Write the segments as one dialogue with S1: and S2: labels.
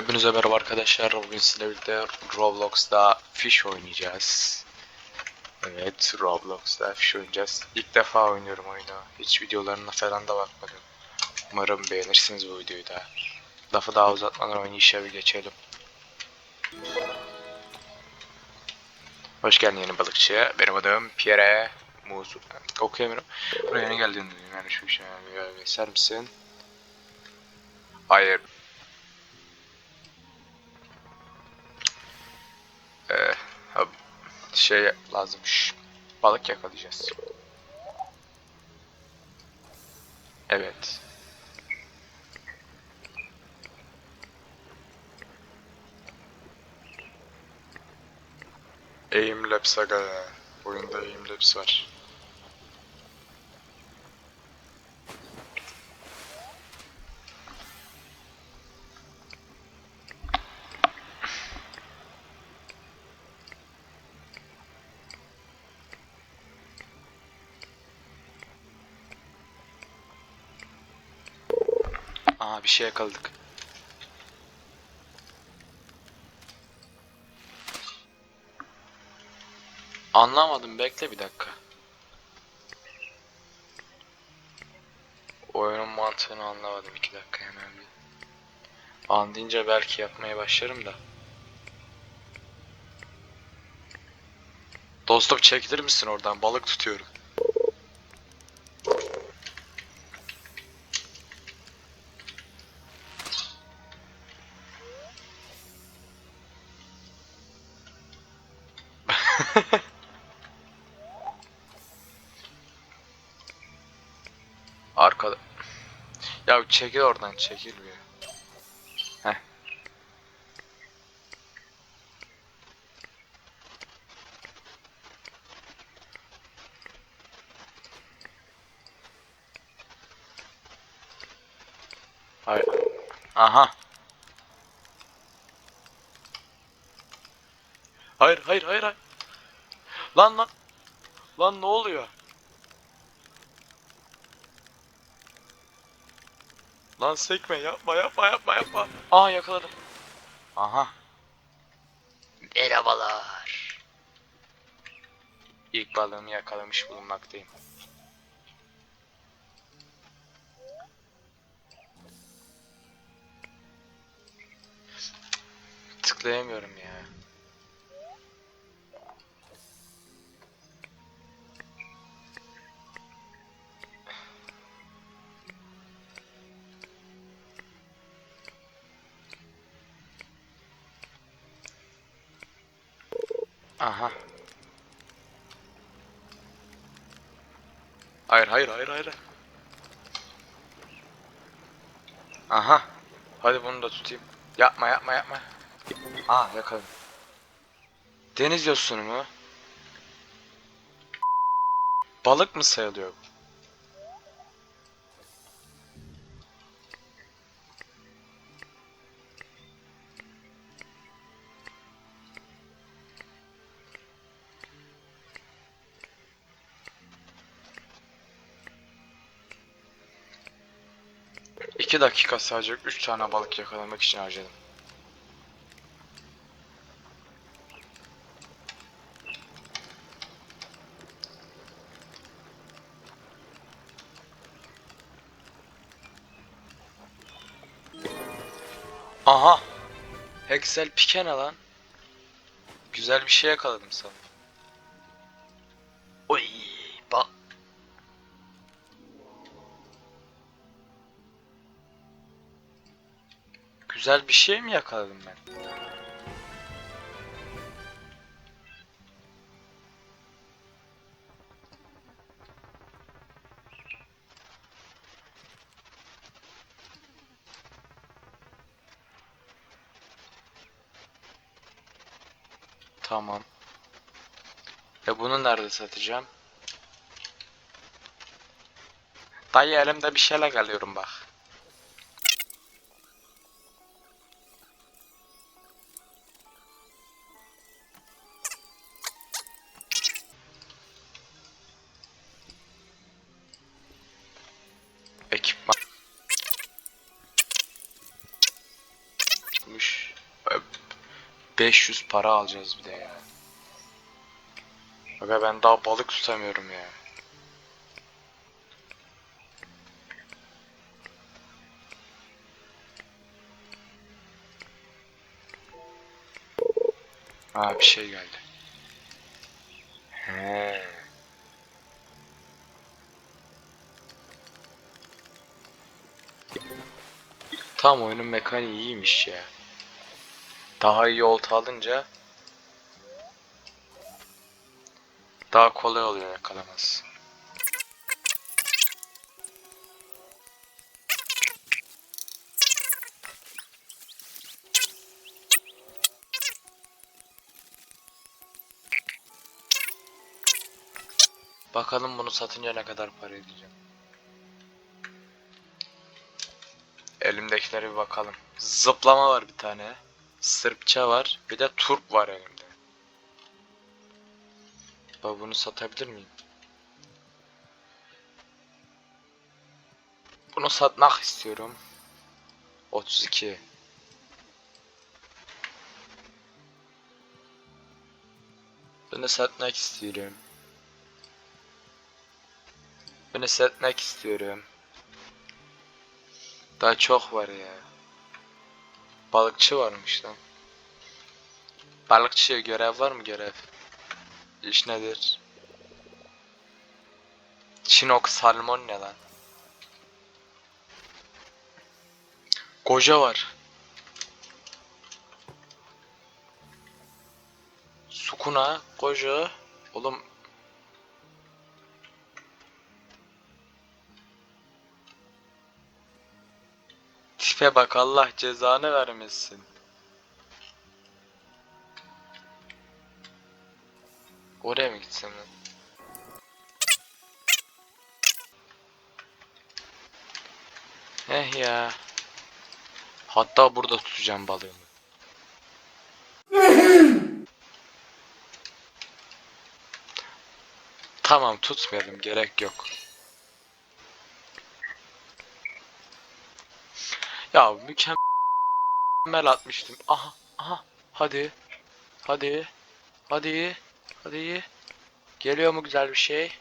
S1: Hepinize merhaba arkadaşlar. Bugün sizlerle birlikte Roblox'da Fish oynayacağız. Evet, Roblox'da Fish oynayacağız. İlk defa oynuyorum oyunu. Hiç videolarına falan da bakmadım. Umarım beğenirsiniz bu videoyu da. Lafı daha uzatmadan oynayışa bir geçelim. Hoş geldin yeni balıkçı. Benim adım Pierre Muz. Okuyamıyorum. Buraya yeni duydum. Yani şu şey göster misin? Hayır. Şey lazımmış. Balık yakalayacağız. Evet. Aim Labs aga ya. Oyunda Aim Labs var. Bir şey yakaladık. Anlamadım bekle bir dakika. Oyunun mantığını anlamadım iki dakika hemen bir. Anlayınca belki yapmaya başlarım da. Dostum çekilir misin oradan? Balık tutuyorum. Ya çekil oradan çekil bir. Heh. Hayır. Aha. Hayır hayır hayır hayır. Lan lan. Lan ne oluyor? Lan sekme yapma yapma yapma yapma. Aa yakaladım. Aha. Merhabalar. İlk balığımı yakalamış bulunmaktayım. Tıklayamıyorum ya. Aha. Hayır hayır hayır hayır. Aha. Hadi bunu da tutayım. Yapma yapma yapma. Aa yakaladım. Deniz yosunu mu? Balık mı sayılıyor? bu? İki dakika sadece üç tane balık yakalamak için harcadım. Aha! Hexel pikene lan. Güzel bir şey yakaladım sana. Güzel bir şey mi yakaladım ben? Tamam. E bunu nerede satacağım? Dayı elimde bir şeyler alıyorum bak. 500 para alacağız bir de ya. Aga ben daha balık tutamıyorum ya. Aa bir şey geldi. He. Tam oyunun mekaniği iyiymiş ya. Daha iyi olta alınca daha kolay oluyor yakalaması. Bakalım bunu satınca ne kadar para edeceğim. Elimdekilere bir bakalım. Zıplama var bir tane. Sırpça var. Bir de turp var elimde. Bak bunu satabilir miyim? Bunu satmak istiyorum. 32. Bunu satmak istiyorum. Bunu satmak istiyorum. Daha çok var ya. Balıkçı varmış lan. Balıkçıya görev var mı görev? İş nedir? Çinok salmon ne lan? Goja var. Sukuna, Goja. Oğlum tipe bak Allah cezanı vermesin. Oraya mı gitsem lan? Eh ya. Hatta burada tutacağım balığımı. Tamam tutmayalım gerek yok. Ya mükemmel atmıştım. Aha aha hadi. Hadi. Hadi. Hadi. Geliyor mu güzel bir şey?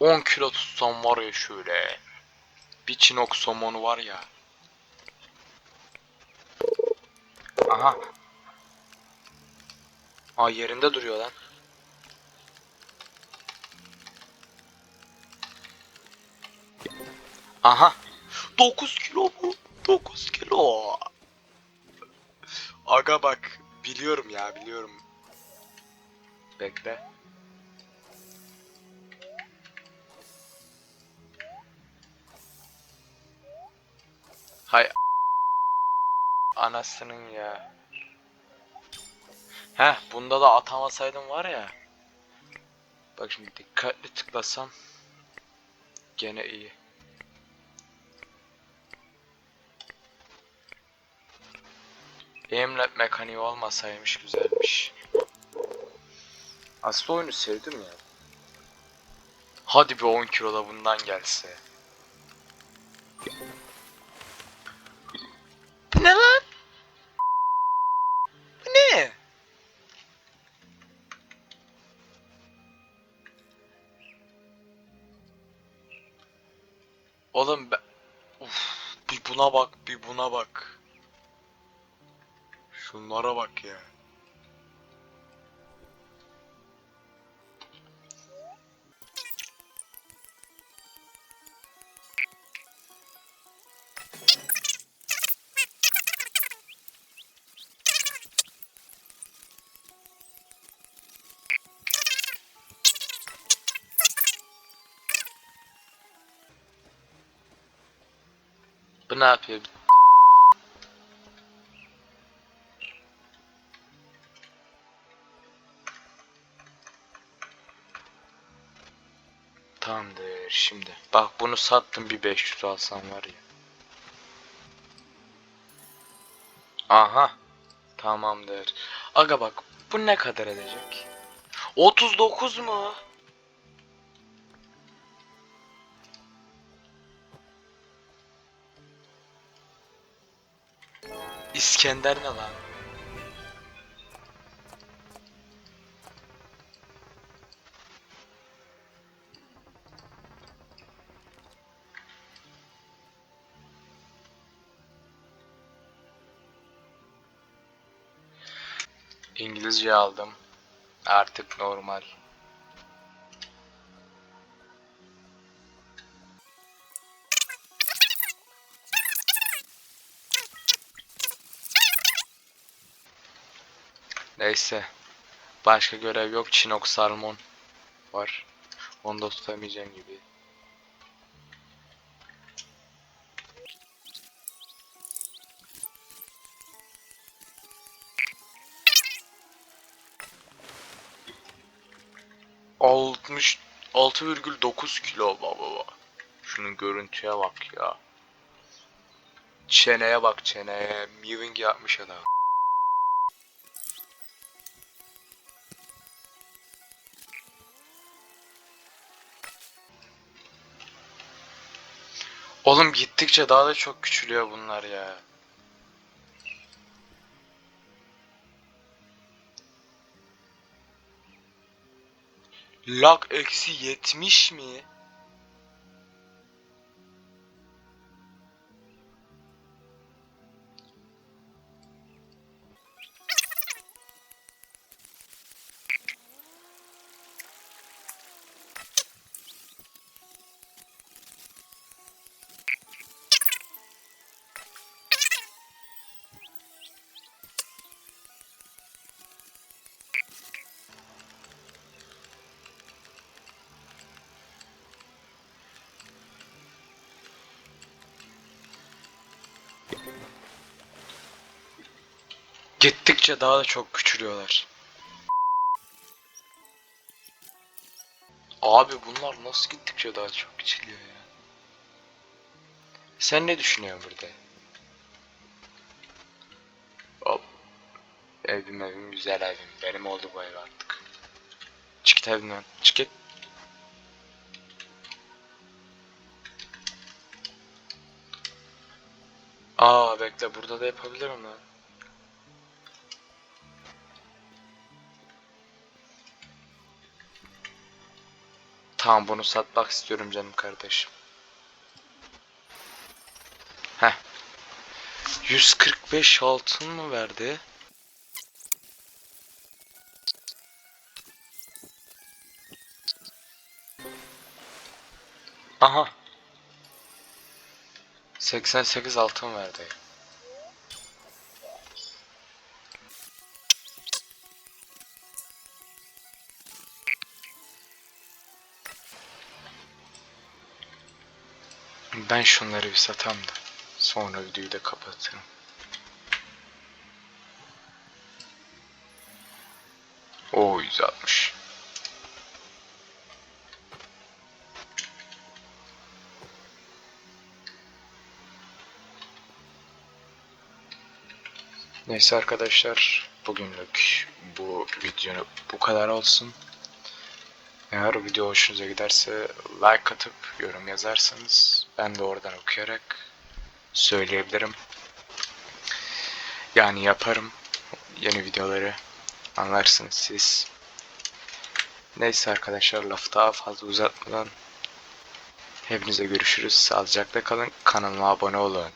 S1: 10 kilo tutsam var ya şöyle. Bir çinok somonu var ya. Aha. Aa yerinde duruyor lan. Aha. 9 kilo mu? 9 kilo. Aga bak. Biliyorum ya biliyorum. Bekle. Hay anasının ya. Heh bunda da atamasaydım var ya. Bak şimdi dikkatli tıklasam gene iyi. Aimlab mekaniği olmasaymış güzelmiş. Aslında oyunu sevdim ya. Hadi bir 10 kilo da bundan gelse. Bu ne lan? Bu ne? Oğlum ben... Uf, bir buna bak, ne yapıyor? Tamamdır şimdi. Bak bunu sattım bir 500 alsam var ya. Aha. Tamamdır. Aga bak bu ne kadar edecek? 39 mu? İskender ne lan? İngilizce aldım. Artık normal. Neyse. Başka görev yok. Çinok salmon var. Onu da tutamayacağım gibi. Altmış 6,9 kilo baba. Şunun görüntüye bak ya. Çeneye bak çeneye. Mewing yapmış adam. Oğlum gittikçe daha da çok küçülüyor bunlar ya. Lag eksi 70 mi? Gittikçe daha da çok küçülüyorlar. Abi bunlar nasıl gittikçe daha çok küçülüyor ya? Sen ne düşünüyorsun burada? Hop. Evim evim güzel evim. Benim oldu bu ev artık. Çık git evimden. Çık git. Aa bekle burada da yapabilirim lan. Tamam bunu satmak istiyorum canım kardeşim. Heh. 145 altın mı verdi? Aha. 88 altın verdi. Ben şunları bir satam da sonra videoyu da kapatırım. O 160. Neyse arkadaşlar bugünlük bu video bu kadar olsun. Eğer video hoşunuza giderse like atıp yorum yazarsanız ben de oradan okuyarak söyleyebilirim. Yani yaparım yeni videoları anlarsınız siz. Neyse arkadaşlar lafı daha fazla uzatmadan hepinize görüşürüz. Sağlıcakla kalın. Kanalıma abone olun.